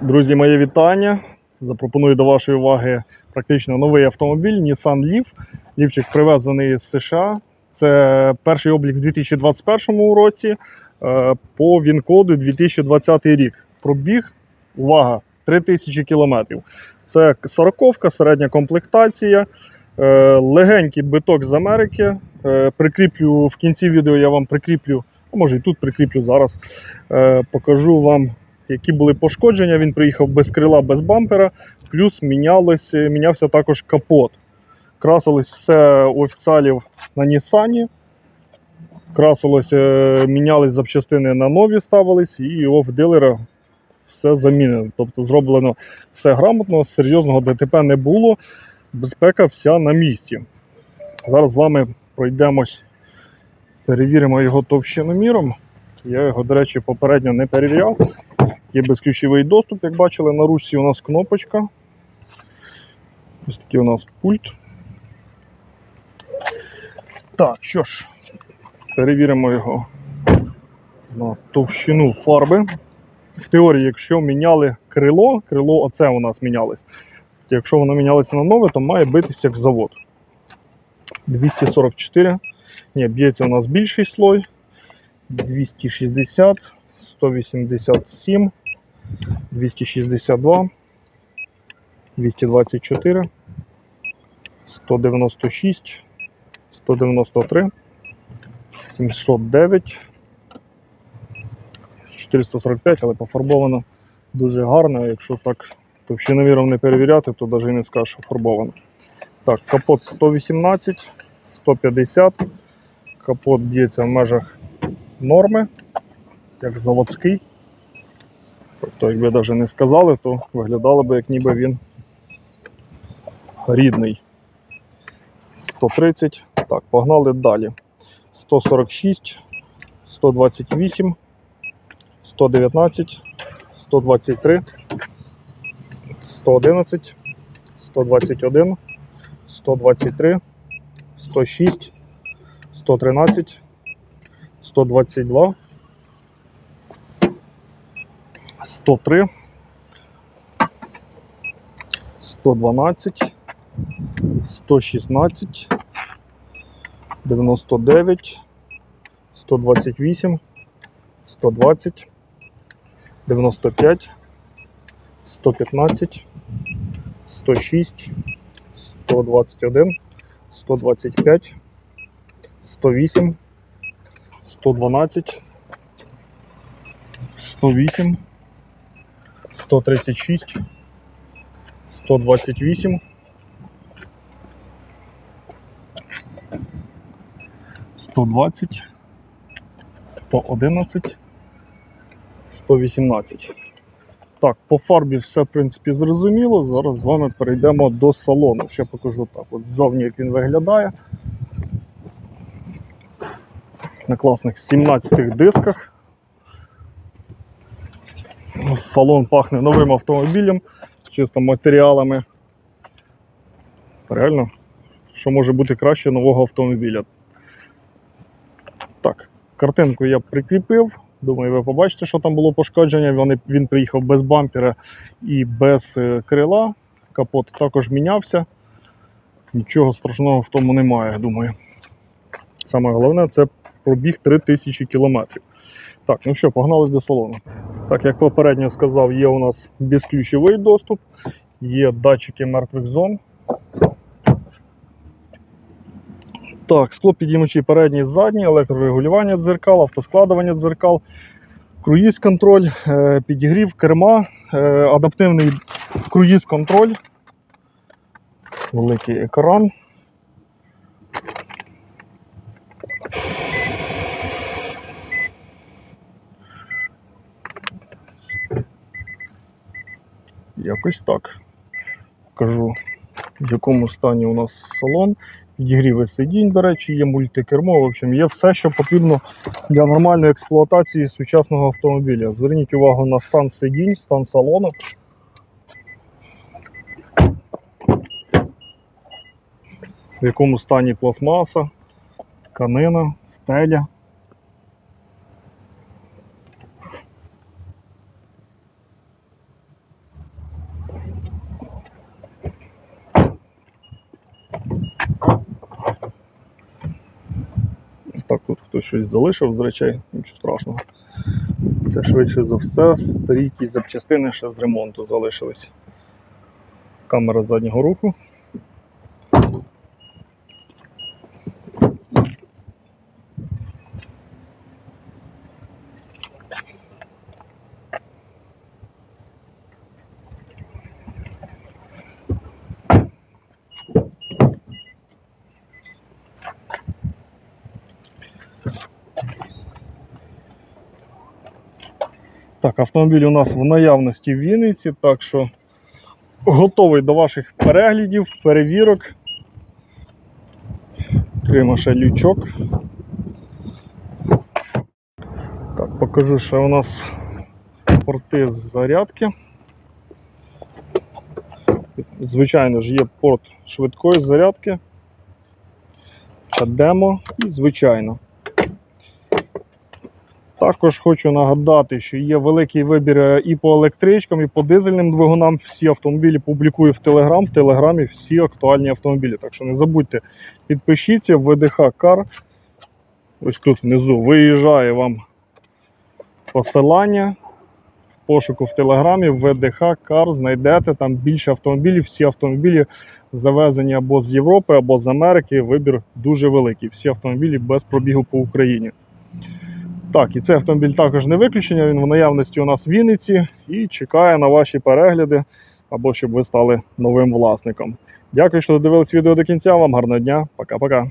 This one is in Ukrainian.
Друзі, моє вітання. Запропоную до вашої уваги практично новий автомобіль Nissan Leaf. Лівчик привезений з США. Це перший облік у 2021 році е, по ВІН-коду 2020 рік. Пробіг, увага, 3000 кілометрів. Це 40-ка, середня комплектація, е, легенький биток з Америки. Е, Прикріплю в кінці відео, я вам прикріплю, а може і тут прикріплю зараз. Покажу вам які були пошкодження. Він приїхав без крила, без бампера, плюс мінялось, мінявся також капот. Красилось все у офіціалів на Нісані. Красилось, е, мінялись запчастини на нові ставились, і в дилера все замінено. Тобто зроблено все грамотно, серйозного ДТП не було. Безпека вся на місці. Зараз з вами пройдемось, перевіримо його товщиноміром. Я його, до речі, попередньо не перевіряв. Є безключовий доступ, як бачили, на ручці у нас кнопочка. Ось такий у нас пульт. Так, що ж, перевіримо його на товщину фарби. В теорії, якщо міняли крило, крило оце у нас мінялось. Якщо воно мінялося на нове, то має битися як завод. 244. Ні, б'ється у нас більший слой. 260, 187, 262, 224, 196, 193, 709, 445, але пофарбовано дуже гарно. Якщо так товщиноміром не перевіряти, то навіть не скажеш, що фарбовано. Так, капот 118, 150, капот б'ється в межах норми, як заводський. Тобто, якби навіть не сказали, то виглядало б, як ніби він рідний. 130. Так, погнали далі. 146, 128, 119, 123, 111, 121, 123, 106, 113, 122, 103, 112, 116, 99, 128, 120, 95, 115, 106, 121, 125, 108, 112, 108, 136, 128, 120, 111, 118. Так, по фарбі все, в принципі, зрозуміло. Зараз з вами перейдемо до салону. Ще покажу так. От ззовні, як він виглядає. На класних 17 дисках. Салон пахне новим автомобілем, чисто матеріалами. Реально, що може бути краще нового автомобіля. Так, картинку я прикріпив. Думаю, ви побачите, що там було пошкодження. Вони, він приїхав без бампера і без е, крила. Капот також мінявся. Нічого страшного в тому немає, думаю. Саме головне це пробіг 3000 кілометрів. Так, ну що, погнали до салону. Так, як попередньо сказав, є у нас безключовий доступ, є датчики мертвих зон. Так, склопідіймачі передній, задній, електрорегулювання дзеркал, автоскладування дзеркал, круїз контроль, е, підігрів керма, е, адаптивний круїз контроль, великий екран. Якось так. Покажу, в якому стані у нас салон. Підігріви сидінь, до речі, є мультикермо. В общем, є все, що потрібно для нормальної експлуатації сучасного автомобіля. Зверніть увагу на стан сидінь, стан салону. В якому стані пластмаса, тканина, стеля. Так, тут хтось щось залишив з речей, нічого страшного. Це швидше за все, старі якісь запчастини ще з ремонту залишились. Камера заднього руху. Автомобіль у нас в наявності в Вінниці, так що готовий до ваших переглядів, перевірок. Відкриємо ще лючок. Так, покажу, що у нас порти з зарядки. Звичайно ж, є порт швидкої зарядки, ще демо і звичайно. Також хочу нагадати, що є великий вибір е, і по електричкам, і по дизельним двигунам. Всі автомобілі публікую в Телеграм. В Телеграмі всі актуальні автомобілі. Так що не забудьте, підпишіться в ВДХ Кар. Ось тут внизу виїжджає вам посилання. В пошуку в Телеграмі ВДХ Кар знайдете там більше автомобілів. Всі автомобілі завезені або з Європи, або з Америки. Вибір дуже великий. Всі автомобілі без пробігу по Україні. Так, і цей автомобіль також не виключення. Він в наявності у нас в Вінниці і чекає на ваші перегляди або щоб ви стали новим власником. Дякую, що додивились відео до кінця. Вам гарного дня. Пока-пока.